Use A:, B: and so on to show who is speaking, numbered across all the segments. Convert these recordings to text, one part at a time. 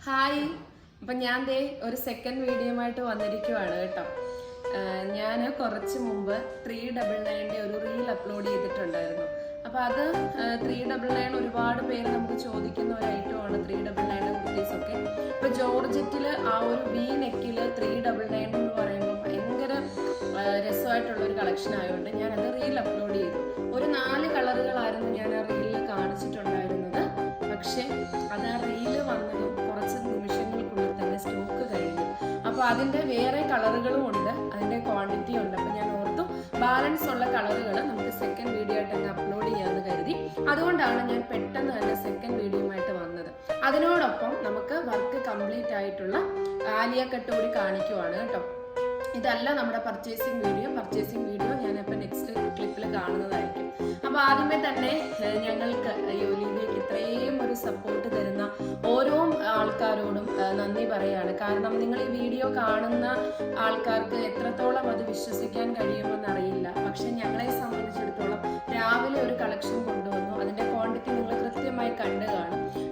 A: Hi. അപ്പം ഞാൻ ദേ ഒരു സെക്കൻഡ് വീഡിയോയുമായിട്ട് വന്നിരിക്കുവാണ് കേട്ടോ. ഞാൻ കുറച്ച് മുമ്പ് ത്രീ ഡബിൾ നയന്റെ ഒരു റീൽ അപ്ലോഡ് ചെയ്തിട്ടുണ്ടായിരുന്നു. അപ്പോൾ അത് ത്രീ ഡബിൾ നയൻ ഒരുപാട് പേര് നമുക്ക് ചോദിക്കുന്ന ഒരു ഐറ്റമാണ് ത്രീ ഡബിൾ നയന്റെ കുർത്തീസ് ഒക്കെ. ഇപ്പോൾ ജോർജറ്റിൽ ആ ഒരു വി നെക്കിൽ ത്രീ ഡബിൾ നയൻ എന്ന് പറയുമ്പോൾ ഭയങ്കര ആ, രസമായിട്ടുള്ള ഒരു കളക്ഷൻ ആയതുകൊണ്ട് ഞാൻ അത് റീൽ അപ്ലോഡ് ചെയ്തു. ഒരു നാല് കളറുകളായിരുന്നു ഞാൻ ആ റീലിൽ കാണിച്ചിട്ടുണ്ടായിരുന്നത്. പക്ഷേ അത് ആ റീൽ വന്നതും കുറച്ച് നിമിഷങ്ങൾക്കുള്ളിൽ തന്നെ സ്റ്റോക്ക് കഴിഞ്ഞു. അപ്പോൾ അതിന്റെ വേറെ കളറുകളും ഉണ്ട് അതിന്റെ ക്വാണ്ടിറ്റി ഉണ്ട്. അപ്പോൾ ഞാൻ ഓർത്തു ബാലൻസ് ഉള്ള കളറുകൾ നമുക്ക് സെക്കൻഡ് വീഡിയോ ആയിട്ട് അങ്ങ് അപ്ലോഡ് ചെയ്യാമെന്ന് കരുതി. അതുകൊണ്ടാണ് ഞാൻ പെട്ടെന്ന് തന്നെ സെക്കൻഡ് വീഡിയോയുമായിട്ട് വന്നത്. അതിനോടൊപ്പം നമുക്ക് വർക്ക് കംപ്ലീറ്റ് ആയിട്ടുള്ള ആലിയ കട്ട് കൂടി കാണിക്കുവാണ് കേട്ടോ. ഇതല്ല നമ്മുടെ പർച്ചേസിങ് വീഡിയോ അപ്പോൾ ആദ്യമേ തന്നെ ഞങ്ങൾക്ക് യോലിയിലേക്ക് ഇത്രയും ഒരു സപ്പോർട്ട് തരുന്ന ഓരോ ആൾക്കാരോടും നന്ദി പറയാണ്. കാരണം നിങ്ങൾ ഈ വീഡിയോ കാണുന്ന ആൾക്കാർക്ക് എത്രത്തോളം അത് വിശ്വസിക്കാൻ കഴിയുമെന്ന് അറിയില്ല. പക്ഷെ ഞങ്ങളെ സംബന്ധിച്ചിടത്തോളം രാവിലെ ഒരു കളക്ഷൻ കൊണ്ടുവന്നു. അതിന്റെ ക്വാണ്ടിറ്റി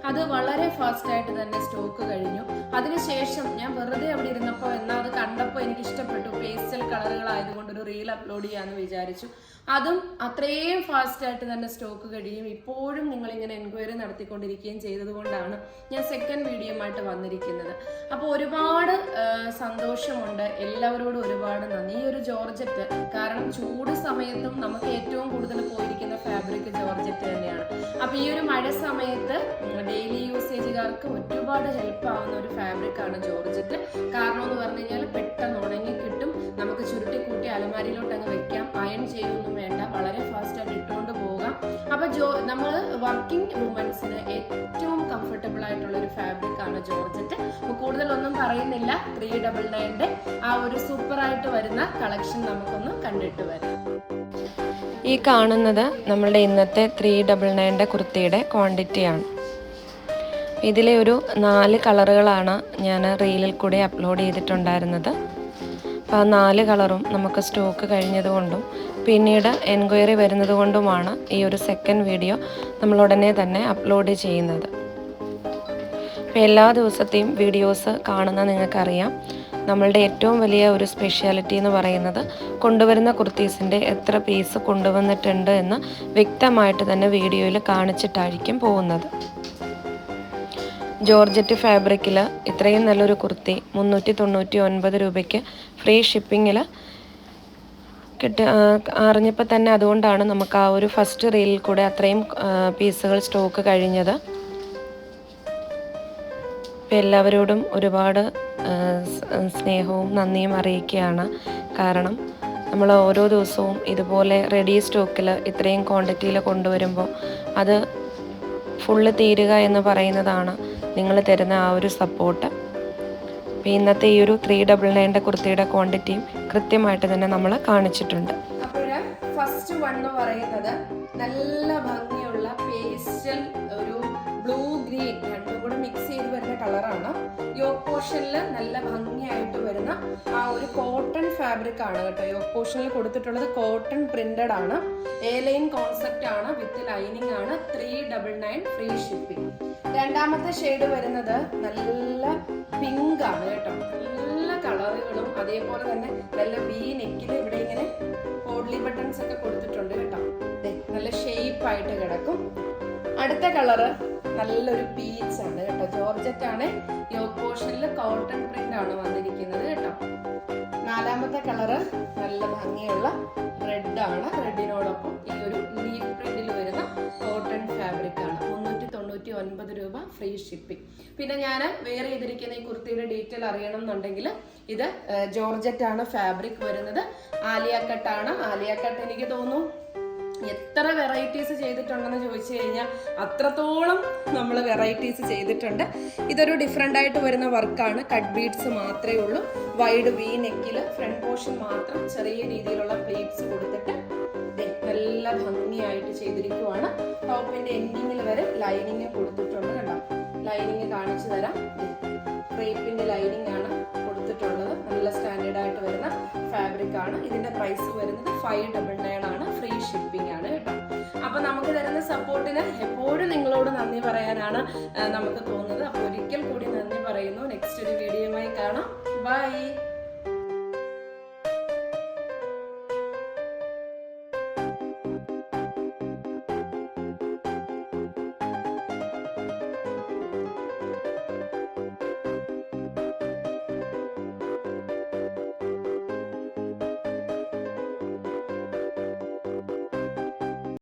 A: അത് വളരെ ഫാസ്റ്റ് ആയിട്ട് തന്നെ സ്റ്റോക്ക് കഴിഞ്ഞു. അതിനുശേഷം ഞാൻ വെറുതെ അവിടെ ഇരുന്നപ്പോൾ എന്നാൽ അത് കണ്ടപ്പോൾ എനിക്ക് ഇഷ്ടപ്പെട്ടു പേസ്റ്റൽ കളറുകളായതുകൊണ്ട് ഒരു റീൽ അപ്ലോഡ് ചെയ്യാമെന്ന് വിചാരിച്ചു. അതും അത്രയും ഫാസ്റ്റ് ആയിട്ട് തന്നെ സ്റ്റോക്ക് കഴിയും. ഇപ്പോഴും നിങ്ങൾ ഇങ്ങനെ എൻക്വയറി നടത്തിക്കൊണ്ടിരിക്കുകയും ചെയ്തതുകൊണ്ടാണ് ഞാൻ സെക്കൻഡ് വീഡിയോയുമായിട്ട് വന്നിരിക്കുന്നത്. അപ്പോൾ ഒരുപാട് സന്തോഷമുണ്ട്. എല്ലാവരോടും ഒരുപാട് നന്ദി. ഈ ഒരു ജോർജറ്റ് കാരണം ചൂട് സമയത്തും നമുക്ക് ഏറ്റവും കൂടുതൽ പോയിരിക്കുന്ന ഫാബ്രിക് ജോർജറ്റ് തന്നെയാണ്. അപ്പോൾ ഈ ഒരു മഴ സമയത്ത് ഡെയിലി യൂസേജുകാർക്ക് ഒരുപാട് ഹെൽപ്പ് ആവുന്ന ഒരു ഫാബ്രിക് ആണ് ജോർജറ്റ്. കാരണം എന്ന് പറഞ്ഞു കഴിഞ്ഞാൽ പെട്ടെന്ന് ഉണങ്ങി കിട്ടും. നമുക്ക് ചുരുട്ടി കൂട്ടി അലമാരിയിലോട്ട് അങ്ങ് വെക്കാം. അയൺ ചെയ്യൊന്നും വേണ്ട. വളരെ ഫാസ്റ്റ് ആയിട്ട് ഇട്ടുകൊണ്ട് പോകാം. അപ്പൊ ജോ നമ്മൾ വർക്കിംഗ് വുമൻസിന് ഏറ്റവും കംഫർട്ടബിൾ ആയിട്ടുള്ള ഒരു ഫാബ്രിക് ആണ് ജോർജറ്റ്. അപ്പൊ കൂടുതലൊന്നും പറയുന്നില്ല. ത്രീ ഡബിൾ നയന്റെ ആ ഒരു സൂപ്പർ ആയിട്ട് വരുന്ന കളക്ഷൻ നമുക്കൊന്ന് കണ്ടിട്ട് വരാം.
B: ഈ കാണുന്നത് നമ്മളുടെ ഇന്നത്തെ ത്രീ ഡബിൾ നയന്റെ കുർത്തിയുടെ ക്വാണ്ടിറ്റിയാണ് ഇതിലെ ഒരു നാല് കളറുകളാണ് ഞാൻ റീലിൽ കൂടെ അപ്ലോഡ് ചെയ്തിട്ടുണ്ടായിരുന്നത്. അപ്പോൾ ആ നാല് കളറും നമുക്ക് സ്റ്റോക്ക് കഴിഞ്ഞതുകൊണ്ടും പിന്നീട് എൻക്വയറി വരുന്നത് കൊണ്ടുമാണ് ഈ ഒരു സെക്കൻഡ് വീഡിയോ നമ്മൾ ഉടനെ തന്നെ അപ്ലോഡ് ചെയ്യുന്നത്. അപ്പോൾ എല്ലാ ദിവസത്തെയും വീഡിയോസ് കാണുന്ന നിങ്ങൾക്കറിയാം. നമ്മളുടെ ഏറ്റവും വലിയ ഒരു സ്പെഷ്യാലിറ്റി എന്ന് പറയുന്നത് കൊണ്ടുവരുന്ന കുർത്തീസിന്റെ എത്ര പീസ് കൊണ്ടുവന്നിട്ടുണ്ട് എന്ന് വ്യക്തമായിട്ട് തന്നെ വീഡിയോയിൽ കാണിച്ചിട്ടായിരിക്കും പോകുന്നത്. ജോർജറ്റ് ഫാബ്രിക്കിൽ ഇത്രയും നല്ലൊരു കുർത്തി മുന്നൂറ്റി തൊണ്ണൂറ്റി ഒൻപത് രൂപയ്ക്ക് ഫ്രീ ഷിപ്പിങ്ങിൽ കിട്ടി അറിഞ്ഞപ്പോൾ തന്നെ അതുകൊണ്ടാണ് നമുക്ക് ആ ഒരു ഫസ്റ്റ് റീലിൽ കൂടെ അത്രയും പീസുകൾ സ്റ്റോക്ക് കഴിഞ്ഞത്. അപ്പം എല്ലാവരോടും ഒരുപാട് സ്നേഹവും നന്ദിയും അറിയിക്കുകയാണ്. കാരണം നമ്മൾ ഓരോ ദിവസവും ഇതുപോലെ റെഡി സ്റ്റോക്കിൽ ഇത്രയും ക്വാണ്ടിറ്റിയിൽ കൊണ്ടുവരുമ്പോൾ അത് ഫുള്ള് തീരുക എന്ന് പറയുന്നതാണ് നിങ്ങൾ തരുന്ന ആ ഒരു സപ്പോർട്ട് അപ്പോൾ ഇന്നത്തെ ഈ ഒരു ത്രീ ഡബിൾ നയന്റെ കുർത്തിയുടെ ക്വാണ്ടിറ്റിയും കൃത്യമായിട്ട് തന്നെ നമ്മൾ കാണിച്ചിട്ടുണ്ട്.
A: ഫസ്റ്റ് വൺ എന്ന് പറയുന്നത് നല്ല ഭംഗിയുള്ള പേസ്റ്റൽ ഒരു ബ്ലൂ ഗ്രീൻ രണ്ടും കൂടെ മിക്സ് ചെയ്ത് വരുന്ന കളറാണ് യോക്ക് പോർഷനിൽ നല്ല ഭംഗിയായിട്ട് വരുന്ന ആ ഒരു കോട്ടൺ ഫാബ്രിക് ആണ് കേട്ടോ. യോക്ക് പോർഷനിൽ കൊടുത്തിട്ടുള്ളത് കോട്ടൺ പ്രിന്റഡ് ആണ്. എ ലൈൻ കോൺസെപ്റ്റ് ആണ്. വിത്ത് ലൈനിങ് ആണ്. Three double nine free shipping രണ്ടാമത്തെ ഷെയ്ഡ് വരുന്നത് നല്ല പിങ്ക് ആണ് കേട്ടോ. നല്ല കളറുകളും അതേപോലെ തന്നെ നല്ല വീ നെക്കിൽ ഇവിടെ ഇങ്ങനെ പോഡ്ലി ബട്ടൺസ് ഒക്കെ കൊടുത്തിട്ടുണ്ട് കേട്ടോ. നല്ല ഷേപ്പ് ആയിട്ട് കിടക്കും. അടുത്ത കളറ് നല്ലൊരു പീച്ച് ആണ് കേട്ടോ. ജോർജറ്റ് ആണ്. യോഗ പോർഷനിൽ കോട്ടൺ പ്രിന്റ് ആണ് വന്നിരിക്കുന്നത് കേട്ടോ. നാലാമത്തെ കളറ് നല്ല ഭംഗിയുള്ള റെഡ് ആണ്. റെഡിനോടൊപ്പം ഈ ഒരു ലീഫ് പ്രിന്റിൽ വരുന്ന കോട്ടൺ ഫാബ്രിക് ആണ്. മുന്നൂറ്റി ഒൻപത് രൂപ ഫ്രീ ഷിപ്പിംഗ് പിന്നെ ഞാൻ വേറെ ചെയ്തിരിക്കുന്ന ഈ കുർത്തിയുടെ ഡീറ്റെയിൽ അറിയണം എന്നുണ്ടെങ്കിൽ ഇത് ജോർജറ്റ് ആണ് ഫാബ്രിക് വരുന്നത്. ആലിയ ആണ് ആലിയ കട്ട് എനിക്ക് തോന്നുന്നു എത്ര വെറൈറ്റീസ് ചെയ്തിട്ടുണ്ടെന്ന് ചോദിച്ചു കഴിഞ്ഞാൽ അത്രത്തോളം നമ്മൾ വെറൈറ്റീസ് ചെയ്തിട്ടുണ്ട്. ഇതൊരു ഡിഫറെന്റ് ആയിട്ട് വരുന്ന വർക്കാണ് കട്ട് ബീഡ്സ് മാത്രമേ ഉള്ളൂ. വൈഡ് വി നെക്കിൽ ഫ്രണ്ട് പോർഷൻ മാത്രം ചെറിയ രീതിയിലുള്ള പ്ലേറ്റ്സ് കൊടുത്തിട്ട് നല്ല ഭംഗിയായിട്ട് ചെയ്തിരിക്കുവാണ്. ടോപ്പിന്റെ എൻഡിങ്ങിൽ വരെ ലൈനിങ് കൊടുത്തിട്ടുണ്ട് കേട്ടോ ലൈനിങ് കാണിച്ചു തരാം. ക്രേപ്പിന്റെ ലൈനിങ് ആണ് കൊടുത്തിട്ടുള്ളത്. നല്ല സ്റ്റാൻഡേർഡ് ആയിട്ട് വരുന്ന ഫാബ്രിക് ആണ്. ഇതിന്റെ പ്രൈസ് വരുന്നത് ഫൈവ് ഡബിൾ നയൻ ആണ്. ഫ്രീ ഷിപ്പിംഗ് ആണ് കേട്ടോ. അപ്പൊ നമുക്ക് തരുന്ന സപ്പോർട്ടിന് എപ്പോഴും നിങ്ങളോട് നന്ദി പറയാനാണ് നമുക്ക് തോന്നുന്നത്. അപ്പൊ ഒരിക്കൽ കൂടി നന്ദി പറയുന്നു. നെക്സ്റ്റ് ഒരു വീഡിയോയുമായി കാണാം. ബൈ